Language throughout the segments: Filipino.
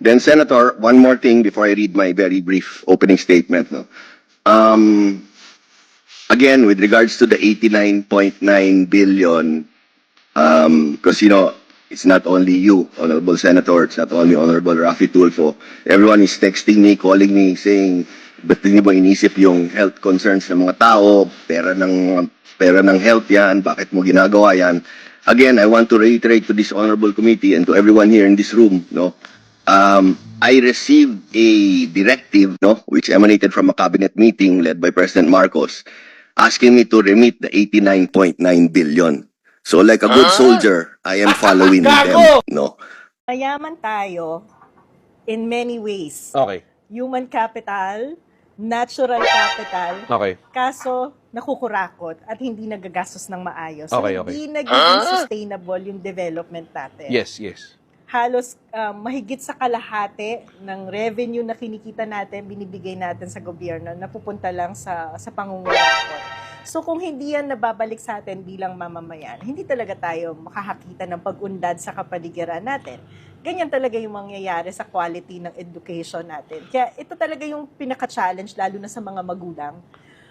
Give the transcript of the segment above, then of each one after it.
Then Senator, one more thing before I read my very brief opening statement. No? Um, again, with regards to the 89.9 billion, um, because you know, it's not only you, Honorable Senator, it's not only Honorable Rafi Tulfo. Everyone is texting me, calling me, saying, ba't hindi mo inisip yung health concerns ng mga tao, pera ng, pera ng health yan, bakit mo ginagawa yan? Again, I want to reiterate to this honorable committee and to everyone here in this room, no, um, I received a directive, no, which emanated from a cabinet meeting led by President Marcos, asking me to remit the 89.9 billion. So like a good soldier, I am following them, no. Mayaman tayo in many ways. Okay. Human capital, natural capital, Okay. kaso nakukurakot at hindi nagagastos ng maayos. Okay, so, okay. hindi nagiging sustainable yung development natin. Yes, yes. Halos ah, mahigit sa kalahati ng revenue na kinikita natin, binibigay natin sa gobyerno, napupunta lang sa, sa pangungurakot. So kung hindi yan nababalik sa atin bilang mamamayan, hindi talaga tayo makakakita ng pag-unlad sa kapaligiran natin. Ganyan talaga yung mangyayari sa quality ng education natin. Kaya ito talaga yung pinaka-challenge, lalo na sa mga magulang.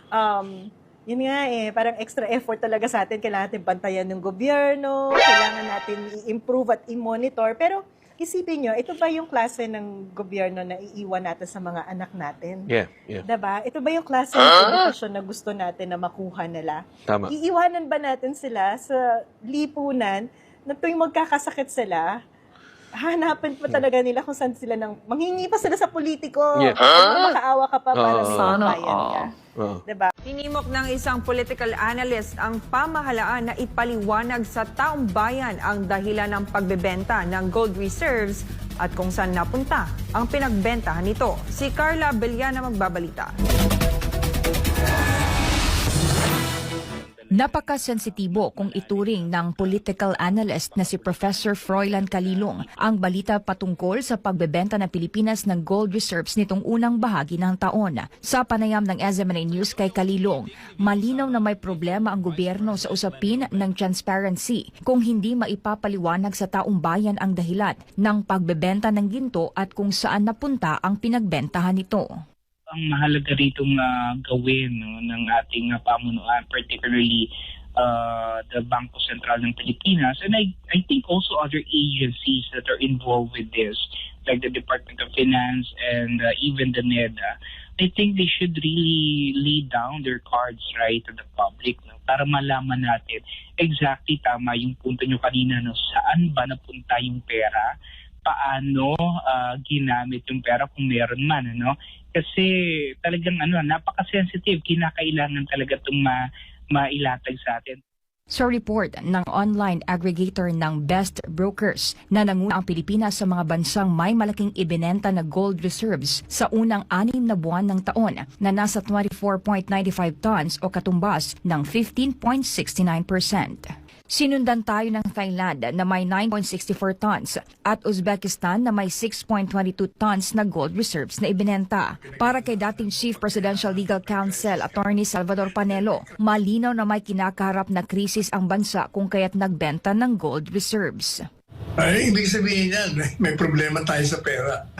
Um, yun nga eh, parang extra effort talaga sa atin. Kailangan natin bantayan ng gobyerno, kailangan natin i-improve at i-monitor. Pero isipin nyo, ito ba yung klase ng gobyerno na iiwan natin sa mga anak natin? Yeah, yeah. Diba? Ito ba yung klase ng edukasyon na gusto natin na makuha nila? Tama. Iiwanan ba natin sila sa lipunan na tuwing magkakasakit sila, hanapin pa talaga nila kung saan sila nang manghingi pa sila sa politiko. Yeah. Makaawa ka pa para may Sana kabayan ka. Oo. Diba? Hinimok ng isang political analyst ang pamahalaan na ipaliwanag sa taong bayan ang dahilan ng pagbebenta ng gold reserves at kung saan napunta ang pinagbentahan nito. Si Carla Beliana magbabalita. Napakasensitibo kung ituring ng political analyst na si Professor Froilan Kalilong ang balita patungkol sa pagbebenta ng Pilipinas ng gold reserves nitong unang bahagi ng taon. Sa panayam ng SMNA News kay Kalilong, malinaw na may problema ang gobyerno sa usapin ng transparency kung hindi maipapaliwanag sa taong bayan ang dahilan ng pagbebenta ng ginto at kung saan napunta ang pinagbentahan nito. Ang mahalaga ritong ah, gawin no, ng ating ah, pamunuan, particularly uh, the Bangko Sentral ng Pilipinas, and I, I think also other agencies that are involved with this, like the Department of Finance and uh, even the NEDA, I think they should really lay down their cards right to the public no, para malaman natin exactly tama yung punto nyo kanina, no, saan ba napunta yung pera, paano ah, ginamit yung pera kung meron man ano? Kasi talagang ano napaka-sensitive. Kinakailangan talaga itong ma mailatag sa atin. Sa report ng online aggregator ng Best Brokers na nanguna ang Pilipinas sa mga bansang may malaking ibinenta na gold reserves sa unang anim na buwan ng taon na nasa 24.95 tons o katumbas ng 15.69%. Sinundan tayo ng Thailand na may 9.64 tons at Uzbekistan na may 6.22 tons na gold reserves na ibinenta. Para kay dating Chief Presidential Legal Counsel Attorney Salvador Panelo, malinaw na may kinakaharap na krisis ang bansa kung kaya't nagbenta ng gold reserves. Ay, ibig sabihin yan, may, problema tayo sa pera.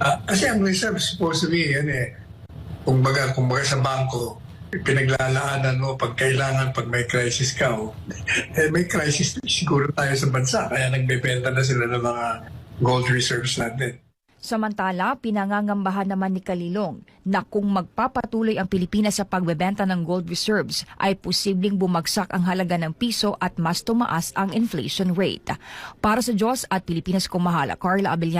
Ah, kasi ang reserve supposed to be, yan eh, kumbaga, kumbaga sa bangko, pinaglalaanan mo pag kailangan, pag may crisis ka, oh. eh, may crisis siguro tayo sa bansa, kaya nagbebenta na sila ng mga gold reserves natin. Samantala, pinangangambahan naman ni Kalilong na kung magpapatuloy ang Pilipinas sa pagbebenta ng gold reserves ay posibleng bumagsak ang halaga ng piso at mas tumaas ang inflation rate. Para sa Diyos at Pilipinas Kumahala, Carla Abellan